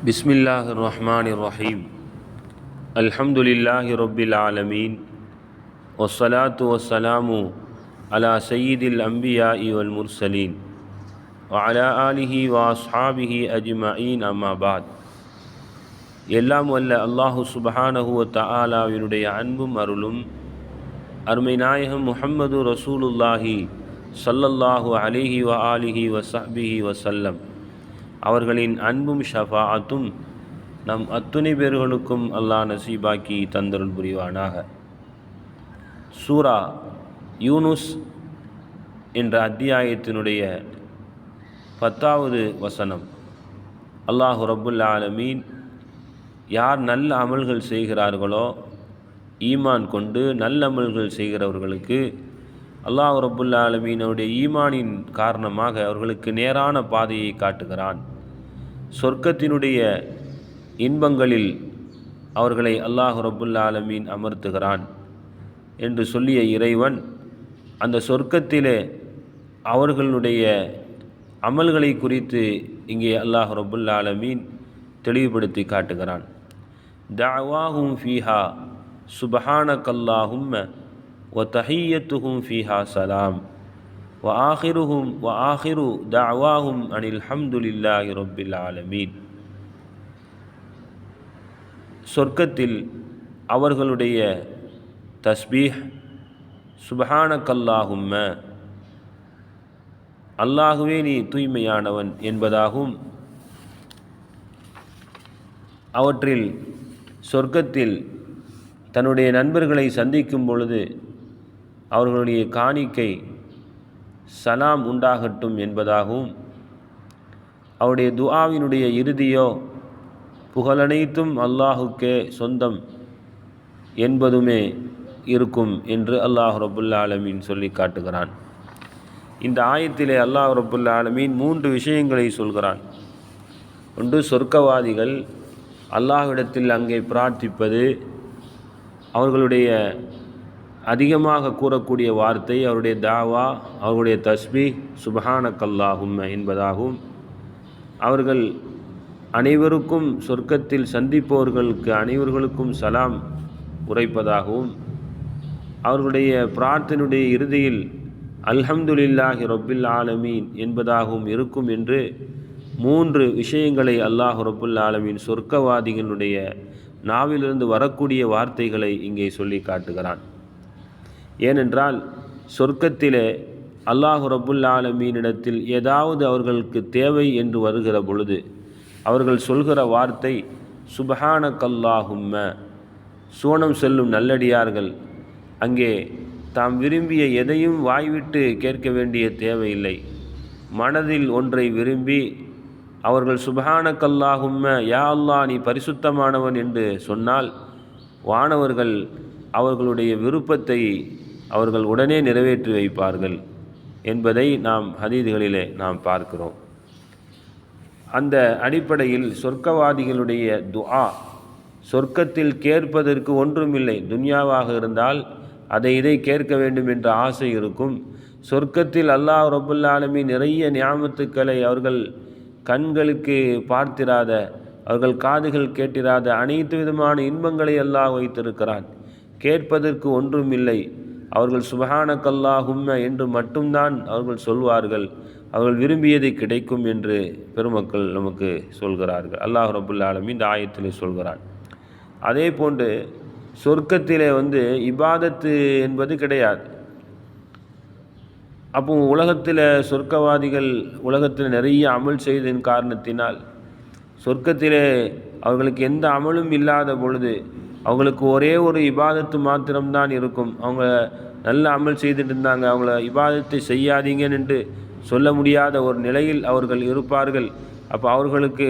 بسم الله الرحمن الرحيم الحمد لله رب العالمين والصلاة والسلام على سيد الأنبياء والمرسلين وعلى آله وأصحابه أجمعين أما بعد எல்லாம் வல்ல அல்லாஹு சுபஹானஹு வ தஆலாவினுடைய அன்பும் அருளும் அருமை நாயகம் முஹம்மது ரசூலுல்லாஹி ஸல்லல்லாஹு அலைஹி வ ஆலிஹி வ ஸஹ்பிஹி வசல்லம் அவர்களின் அன்பும் ஷஃபாஅத்தும் நம் அத்துணை பேர்களுக்கும் அல்லாஹ் நசீபாக்கி தந்தருள் புரிவானாக. சூரா யூனுஸ் என்ற அத்தியாயத்தினுடைய பத்தாவது வசனம். அல்லாஹு ரபுல் ஆலமீன் யார் நல்ல அமல்கள் செய்கிறார்களோ ஈமான் கொண்டு நல்ல அமல்கள் செய்கிறவர்களுக்கு அல்லாஹ் ரபுல்லா ஆலமீனுடைய ஈமானின் காரணமாக அவர்களுக்கு நேரான பாதையை காட்டுகிறான். சொர்க்கத்தினுடைய இன்பங்களில் அவர்களை அல்லாஹ் ரப்புல் ஆலமீன் அமர்த்துகிறான் என்று சொல்லிய இறைவன் அந்த சொர்க்கத்திலே அவர்களுடைய அமல்களை குறித்து இங்கே அல்லாஹ் ரப்புல் ஆலமீன் தெளிவுபடுத்தி காட்டுகிறான். தாவாஹும் ஃபீஹா சுபஹானக் ஒ வ ஃபீஹா சலாம். வ ஆஹிருஹும் வ ஆஹிரு தாவாஹும் அனில் ஹம்துலில்லாஹி ரப்பில் ஆலமீன் சொர்க்கத்தில் அவர்களுடைய தஸ்பீஹ் சுபஹானக் அல்லாகுவே நீ தூய்மையானவன் என்பதாகும். அவற்றில் சொர்க்கத்தில் தன்னுடைய நண்பர்களை சந்திக்கும் பொழுது அவர்களுடைய காணிக்கை சலாம் உண்டாகட்டும் என்பதாகவும் அவருடைய துஆவினுடைய இறுதியோ புகழனைத்தும் அல்லாஹுக்கே சொந்தம் என்பதுமே இருக்கும் என்று அல்லாஹ் ரபுல்லா ஆலமீன் சொல்லி காட்டுகிறான். இந்த ஆயத்திலே அல்லாஹ் ரபுல்லா ஆலமீன் மூன்று விஷயங்களை சொல்கிறான். ஒன்று சொர்க்கவாதிகள் அல்லாஹ்விடத்தில் அங்கே பிரார்த்திப்பது அவர்களுடைய அதிகமாக கூறக்கூடிய வார்த்தை அவருடைய தாவா அவருடைய தஸ்பி சுபஹானக்கல்லாகும் என்பதாகும். அவர்கள் அனைவருக்கும் சொர்க்கத்தில் சந்திப்பவர்களுக்கு அனைவர்களுக்கும் சலாம் உரைப்பதாகவும் அவர்களுடைய பிரார்த்தனுடைய இறுதியில் அல்ஹம்துலில்லாஹி ரொப்பில் ஆலமீன் என்பதாகவும் இருக்கும் என்று மூன்று விஷயங்களை அல்லாஹ் ரொப்புல் ஆலமீன் சொர்க்கவாதிகளுடைய நாவிலிருந்து வரக்கூடிய வார்த்தைகளை இங்கே சொல்லி காட்டுகிறான். ஏனென்றால் சொர்க்கத்திலே அல்லாஹு ரபுல் ஆலமீனிடத்தில் ஏதாவது அவர்களுக்கு தேவை என்று வருகிற பொழுது அவர்கள் சொல்கிற வார்த்தை சுபஹான கல்லாகும்ம சூனம் செல்லும் நல்லடியார்கள் அங்கே தாம் விரும்பிய எதையும் வாய்விட்டு கேட்க வேண்டிய தேவையில்லை. மனதில் ஒன்றை விரும்பி அவர்கள் சுபஹான கல்லாகும்ம யா அல்லா நீ பரிசுத்தமானவன் என்று சொன்னால் வானவர்கள் அவர்களுடைய விருப்பத்தை அவர்கள் உடனே நிறைவேற்றி வைப்பார்கள் என்பதை நாம் ஹதீதுகளிலே நாம் பார்க்கிறோம். அந்த அடிப்படையில் சொர்க்கவாதிகளுடைய துஆ சொர்க்கத்தில் கேட்பதற்கு ஒன்றுமில்லை துன்யாவாக இருந்தால் அதை இதை கேட்க வேண்டும் என்ற ஆசை இருக்கும். சொர்க்கத்தில் அல்லாஹ் ரபுல்லாலுமே நிறைய ஞாபத்துக்களை அவர்கள் கண்களுக்கு பார்த்திராத அவர்கள் காதுகள் கேட்டிராத அனைத்து விதமான இன்பங்களை அல்லாஹ் வைத்திருக்கிறான். கேட்பதற்கு ஒன்றுமில்லை அவர்கள் சுபஹானக்கல்லாஹும்ம என்று மட்டும்தான் அவர்கள் சொல்வார்கள். அவர்கள் விரும்பியது கிடைக்கும் என்று பெருமக்கள் நமக்கு சொல்கிறார்கள். அல்லாஹ் ரபுல்லா ஆலமி இந்த ஆயத்தில் சொல்கிறான். அதே போன்று சொர்க்கத்திலே வந்து இபாதத்து என்பது கிடையாது. அப்போ உலகத்தில் சொர்க்கவாதிகள் உலகத்தில் நிறைய அமல் செய்ததின் காரணத்தினால் சொர்க்கத்திலே அவர்களுக்கு எந்த அமலும் இல்லாத பொழுது அவங்களுக்கு ஒரே ஒரு இபாதத்து மாத்திரம்தான் இருக்கும். அவங்க நல்ல அமல் செய்துட்டு இருந்தாங்க அவங்கள இபாதத்தை செய்யாதீங்கன்னு சொல்ல முடியாத ஒரு நிலையில் அவர்கள் இருப்பார்கள். அப்போ அவர்களுக்கு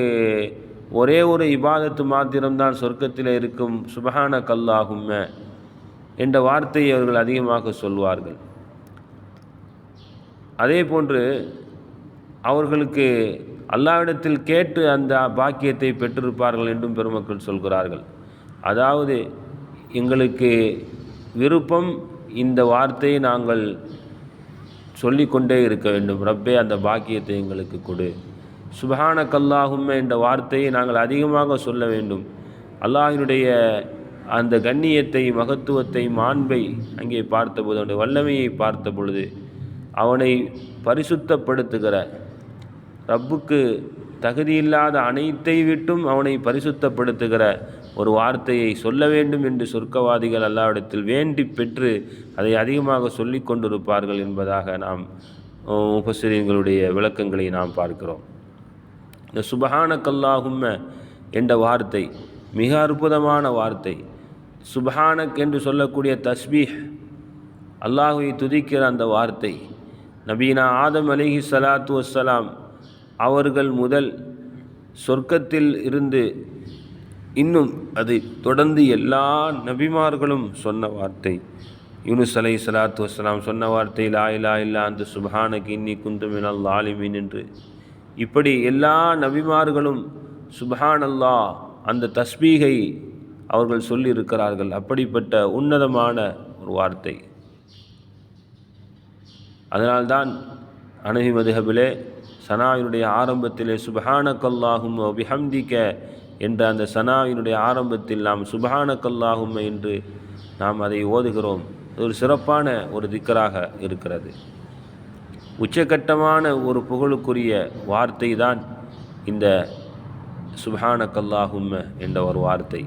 ஒரே ஒரு இபாதத்து மாத்திரம்தான் சொர்க்கத்தில் இருக்கும். சுபஹான கல்லாகும்ம என்ற வார்த்தையை அவர்கள் அதிகமாக சொல்வார்கள். அதே போன்று அவர்களுக்கு அல்லாவிடத்தில் கேட்டு அந்த பாக்கியத்தை பெற்றிருப்பார்கள் என்றும் பெருமக்கள் சொல்கிறார்கள். அதாவது எங்களுக்கு விருப்பம் இந்த வார்த்தையை நாங்கள் சொல்லிக்கொண்டே இருக்க வேண்டும். ரப்பே அந்த பாக்கியத்தை எங்களுக்கு கொடு. சுபஹானக்கல்லாஹும்ம என்ற வார்த்தையை நாங்கள் அதிகமாக சொல்ல வேண்டும். அல்லாஹினுடைய அந்த கண்ணியத்தை மகத்துவத்தை மாண்பை அங்கே பார்த்தபோது அவனுடைய வல்லமையை பார்த்த பொழுது அவனை பரிசுத்தப்படுத்துகிற ரப்புக்கு தகுதியில்லாத அனைத்தை விட்டும் அவனை பரிசுத்தப்படுத்துகிற ஒரு வார்த்தையை சொல்ல வேண்டும் என்று சொர்க்கவாதிகள் அல்லாவிடத்தில் வேண்டி பெற்று அதை அதிகமாக சொல்லி கொண்டிருப்பார்கள் என்பதாக நாம் உபசிரியங்களுடைய விளக்கங்களை நாம் பார்க்கிறோம். இந்த சுபஹானக்கல்லாகும்ம என்ற வார்த்தை மிக அற்புதமான வார்த்தை. சுபஹானக் என்று சொல்லக்கூடிய தஸ்பீஹ் அல்லாஹுவை துதிக்கிற அந்த வார்த்தை. நபீனா ஆதம் அலிஹி சலாத்து வசலாம் அவர்கள் முதல் சொர்க்கத்தில் இருந்து இன்னும் அதை தொடர்ந்து எல்லா நபிமார்களும் சொன்ன வார்த்தை. யூனுஸ் அலை சலாத்து வசலாம் சொன்ன வார்த்தை லா இலா இல்லா அந்த சுபஹானக்கு இன்னி குந்துமினல் ஆலிமீன் என்று. இப்படி எல்லா நபிமார்களும் சுபஹான் அல்லா அந்த தஸ்பீகை அவர்கள் சொல்லியிருக்கிறார்கள். அப்படிப்பட்ட உன்னதமான ஒரு வார்த்தை. அதனால்தான் அனகி மதுஹபிலே சனாயினுடைய ஆரம்பத்திலே சுபஹானக்கல்லாகும் அபிஹம்திக்க என்ற அந்த சனாவினுடைய ஆரம்பத்தில் நாம் சுபானக்கல்லாகும் என்று நாம் அதை ஓதுகிறோம். ஒரு சிறப்பான ஒரு திக்கராக இருக்கிறது. உச்சகட்டமான ஒரு புகழுக்குரிய வார்த்தை தான் இந்த சுபஹானக்கல்லாகும் என்ற ஒரு வார்த்தை.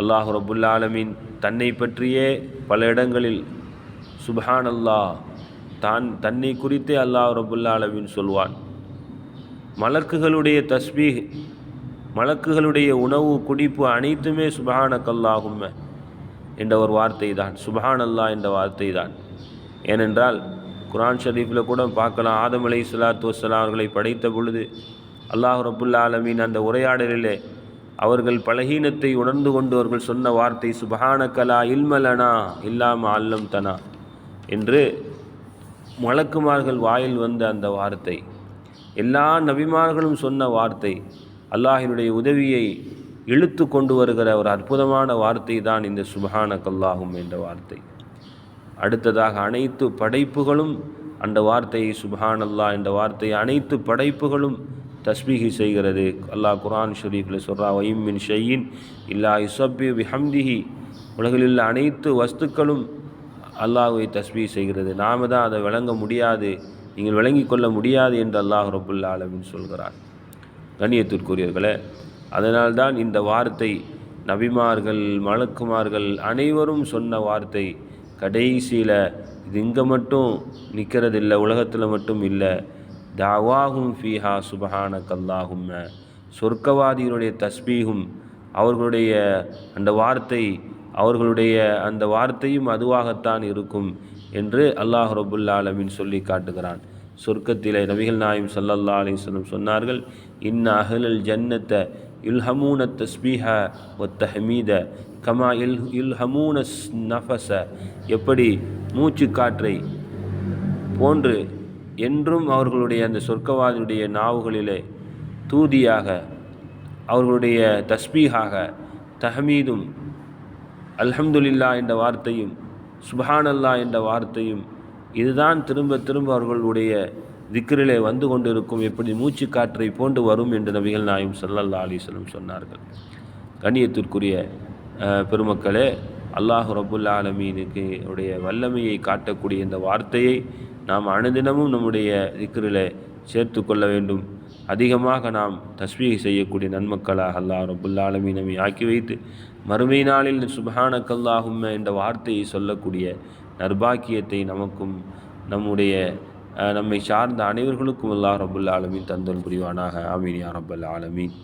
அல்லாஹு ரபுல்லாலமின் தன்னை பற்றியே பல இடங்களில் சுபஹான் அல்லாஹ் தான் தன்னை குறித்தே அல்லாஹ் ரபுல்லாலமின் சொல்வான். மலக்குகளுடைய தஸ்பீஹ் மலக்குகளுடைய உணவு குடிப்பு அனைத்துமே சுபஹானக்கல்லாகும் என்ற ஒரு வார்த்தை தான் சுபஹான் அல்லா என்ற வார்த்தை தான் ஏனென்றால் குரான் ஷரீஃபில் கூட பார்க்கலாம் ஆதம் அலை சலாத்து வசலாம் அவர்களை படைத்த பொழுது அல்லாஹ் ரபுல்லா ஆலமீன் அந்த உரையாடலிலே அவர்கள் பலகீனத்தை உணர்ந்து கொண்டு அவர்கள் சொன்ன வார்த்தை சுபஹானக்கலா இல்மலனா இல்லாம அல்லம் தனா என்று மலக்குமார்கள் வாயில் வந்த அந்த வார்த்தை. எல்லா நபிமார்களும் சொன்ன வார்த்தை. அல்லாஹினுடைய உதவியை இழுத்து கொண்டு வருகிற ஒரு அற்புதமான வார்த்தை தான் இந்த சுபஹான கல்லாகும் என்ற வார்த்தை. அடுத்ததாக அனைத்து படைப்புகளும் அந்த வார்த்தையை சுபஹான் அல்லாஹ் என்ற வார்த்தையை அனைத்து படைப்புகளும் தஸ்பீகி செய்கிறது. அல்லாஹ் குரான் ஷரீஃபில் சொல்கிறா ஒய்மின் மின் ஷையின் இல்லா இசப்பி விஹம்திஹி உலகில் உள்ள அனைத்து வஸ்துக்களும் அல்லாஹுவை தஸ்பீ செய்கிறது. நாம தான் அதை விளங்க முடியாது. நீங்கள் விளங்கி கொள்ள முடியாது என்று அல்லாஹ் ரபுல்லா ஆலமின் சொல்கிறார் கண்ணியத்திற்குரியவர்களே அதனால்தான் இந்த வார்த்தை நபிமார்கள் மலக்குமார்கள் அனைவரும் சொன்ன வார்த்தை. கடைசியில் இது இங்கே மட்டும் நிற்கிறதில்ல உலகத்தில் மட்டும் இல்லை. தாவாகும் ஃபீஹா சுபஹான கல்லாகும் சொர்க்கவாதிகளுடைய தஸ்பீகும் அவர்களுடைய அந்த வார்த்தை அவர்களுடைய அந்த வார்த்தையும் அதுவாகத்தான் இருக்கும் என்று அல்லாஹ் ரபுல்லா சொல்லி காட்டுகிறான். சொர்க்கத்திலே நபிகள் நாயும் சல்லல்லா அலிஸ்லம் சொன்னார்கள் இன்ன அஹ்லல் ஜன்னத்தை இல்ஹமூன தஸ்பீஹ ஒத்த ஹமீத கமா இல் இல்ஹமூன நஃபச எப்படி? மூச்சு காற்றை போன்று என்றும் அவர்களுடைய அந்த சொர்க்கவாதியுடைய நாவுகளிலே தூதியாக அவர்களுடைய தஸ்பீகாக தஹமீதும் அல்ஹம்துலில்லா என்ற வார்த்தையும் சுபஹானல்லா என்ற வார்த்தையும் இதுதான் திரும்ப திரும்ப அவர்களுடைய திக்ரிலே வந்து கொண்டிருக்கும் எப்படி மூச்சு காற்றை போன்று வரும் என்று நபிகள் நாயும் சல்லல்லா அலிஸ்லம் சொன்னார்கள். கண்ணியத்திற்குரிய பெருமக்களே அல்லாஹு ரபுல் ஆலமீனுக்கு உடைய வல்லமையை காட்டக்கூடிய இந்த வார்த்தையை நாம் அனுதினமும் நம்முடைய திக்ரில் சேர்த்து கொள்ள வேண்டும். அதிகமாக நாம் தஸ்மீக செய்யக்கூடிய நன்மக்களாக அல்லாஹ் ரபுல் ஆலமீன் நம்மை ஆக்கி வைத்து மறுமை நாளில் சுபஹானக்கல்லாகும் என்ற வார்த்தையை சொல்லக்கூடிய நர்பாக்கியத்தை நமக்கும் நம்முடைய நம்மை சார்ந்த அனைவர்களுக்கும் அல்லாஹ் ரபுல் ஆலமீன் தந்தல் புரிவானாக. ஆமீன் யா ரபுல் ஆலமீன்.